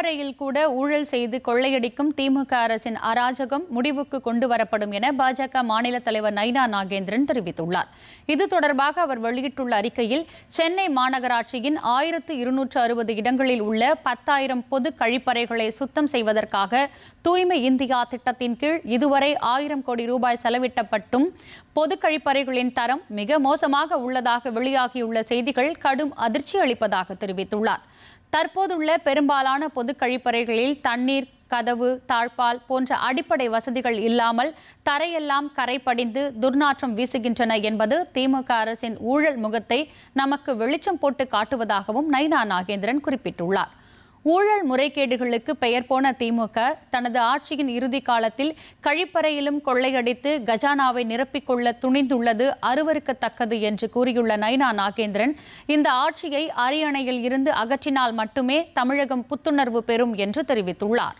கழிப்பறையில் கூட ஊழல் செய்து கொள்ளையடிக்கும் திமுக அரசின் அராஜகம் முடிவுக்கு கொண்டு வரப்படும் என பாஜக மாநில தலைவர் நைனா நாகேந்திரன் தெரிவித்துள்ளார். இது தொடர்பாக அவர் வெளியிட்டுள்ள அறிக்கையில் சென்னை மாநகராட்சியின் ஆயிரத்து இருநூற்று அறுபது இடங்களில் உள்ள பத்தாயிரம் பொது கழிப்பறைகளை சுத்தம் செய்வதற்காக தூய்மை இந்தியா திட்டத்தின் கீழ் இதுவரை ஆயிரம் கோடி ரூபாய் செலவிட்டப்பட்டும் பொது கழிப்பறைகளின் தரம் மிக மோசமாக உள்ளதாக வெளியாகியுள்ள செய்திகள் கடும் அதிர்ச்சி அளிப்பதாக தெரிவித்துள்ளார். தற்போதுள்ள பெரும்பாலான பொது பொது கழிப்பறைகளில் தண்ணீர் கதவு தாழ்பால் போன்ற அடிப்படை வசதிகள் இல்லாமல் தரையெல்லாம் கரை படிந்து துர்நாற்றம் வீசுகின்றன என்பது திமுக அரசின் ஊழல் முகத்தை நமக்கு வெளிச்சம் போட்டு காட்டுவதாகவும் நைனா நாகேந்திரன் குறிப்பிட்டுள்ளார். ஊழல் முறைகேடுகளுக்கு பெயர் போன திமுக தனது ஆட்சியின் இறுதி காலத்தில் கழிப்பறையிலும் கொள்ளையடித்து கஜானாவை நிரப்பிக்கொள்ள துணிந்துள்ளது அருவருக்கத்தக்கது என்று கூறியுள்ள நைனா நாகேந்திரன் இந்த ஆட்சியை அரியணையில் இருந்து அகற்றினால் மட்டுமே தமிழகம் புத்துணர்வு பெறும் என்று தெரிவித்துள்ளார்.